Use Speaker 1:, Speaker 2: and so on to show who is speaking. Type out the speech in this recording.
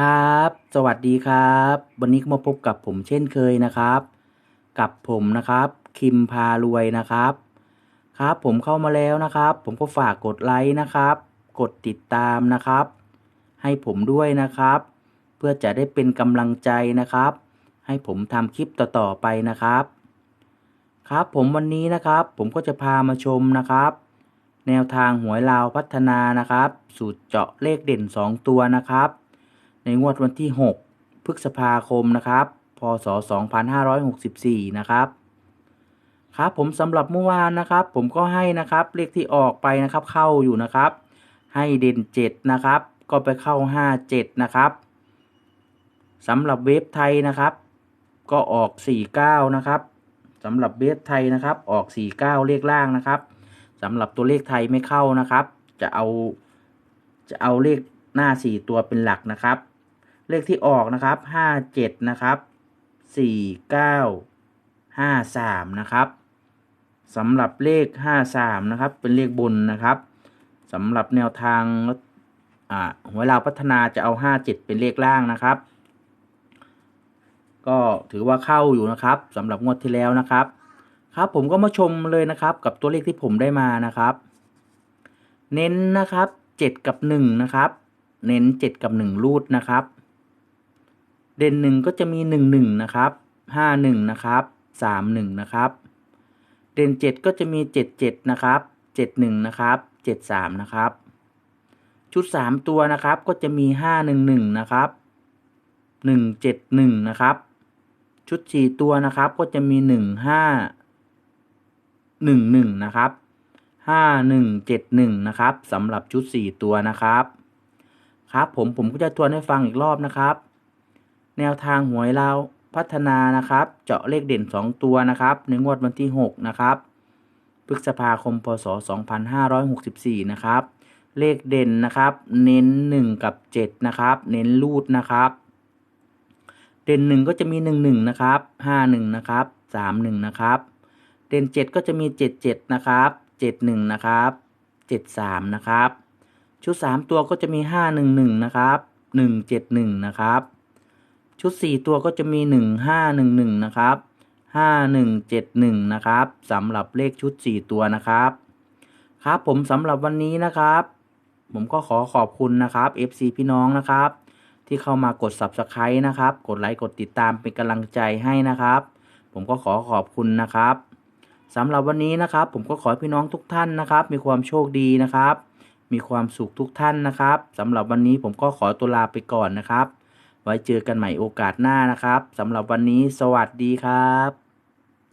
Speaker 1: ครับ สวัสดีครับ วันนี้ก็มาพบกับผมเช่นเคยนะครับ กับผมนะครับ คิมพารวยนะครับ ครับผมเข้ามาแล้วนะครับ ผมก็ฝากกดไลค์นะครับ กดติดตามนะครับ ให้ผมด้วยนะครับ เพื่อจะได้เป็นกำลังใจนะครับ ให้ผมทำคลิปต่อๆไปนะครับ ครับผมวันนี้นะครับผมก็จะพามาชมนะครับ แนวทางหวยลาวพัฒนานะครับ สูตรเจาะเลขเด่น 2 ตัวนะครับ ในงวดวันที่ 6 พฤษภาคมนะครับ พศ 2564 นะครับครับผมสำหรับเมื่อวานนะครับ ผมก็ให้นะครับเลขที่ออกไปนะครับเข้าอยู่นะครับ ให้เด่น7นะครับ ก็ไปเข้า 57 นะครับสำหรับเว็บไทยนะครับ ก็ออก 49 นะครับสำหรับเว็บไทยนะครับออก 49 เลขล่างนะครับสำหรับตัวเลขไทยไม่เข้านะครับ จะเอาจะเอาเลขหน้า 4 ตัวเป็นหลักนะครับ เลขที่ออกนะครับ57นะครับ49 53นะครับสำหรับเลข53นะครับ เป็นเลขบนนะครับสำหรับแนวทางอ่าหวลาพัฒนาจะเอา57เป็นเลขล่างนะครับ ก็ถือว่าเข้าอยู่นะครับสำหรับงวดที่แล้วนะครับครับผมก็มาชมเลยนะครับกับตัวเลขที่ผมได้มานะครับ เน้นนะครับ 7 กับ 1 นะครับ เน้น 7 กับ 1 รูดนะครับ เด่นหนึ่งก็จะมี1 1นะครับ5 1นะครับ3 1นะครับ เด่น7ก็จะมี7 7นะครับ7 1นะครับ7 3นะครับ ชุด3ตัวนะครับก็จะมี5 1 1นะครับ1 7 1นะครับชุด4ตัวนะครับก็จะมี1 5 1 1นะครับ5 1 7 1นะครับสำหรับชุด4ตัวนะครับ ครับผมผมก็จะทวนให้ฟังอีกรอบนะครับ แนวทางหวยเราวพัฒนานะครับ เจาะเลขเด่น 2 ตัวนะครับในงวดวันที่ 6 นะครับพฤษภาคมพศ 2564 นะครับ เลขเด่นนะครับ เน้น 1 กับ 7 นะครับ เน้นรูดนะครับ เด่น 1 ก็จะมี 1 1 นะครับ 5 1 นะครับ 3 1 นะครับ เด่น 7 ก็จะมี 7 7 นะครับ 7 1 นะครับ 7 3 นะครับ ชุด 3 ตัวก็จะมี 5 1 1 นะครับ 1 7 1 นะครับ ชุด 4 ตัวก็จะมี 1 5 1 1 นะครับ 5 1 7 1 นะครับสำหรับเลขชุด 4 ตัวนะครับ ครับผมสำหรับวันนี้นะครับ ผมก็ขอขอบคุณนะครับ FC พี่น้องนะครับ ที่เข้ามากด Subscribe นะครับ กดไลค์กดติดตามเป็นกำลังใจให้นะครับ ผมก็ขอขอบคุณนะครับสำหรับวันนี้นะครับ ผมก็ขอให้พี่น้องทุกท่านนะครับ มีความโชคดีนะครับ มีความสุขทุกท่านนะครับสำหรับวันนี้ผมก็ขอตัวลาไปก่อนนะครับ ไว้เจอกันใหม่โอกาสหน้านะครับสำหรับวันนี้สวัสดีครับ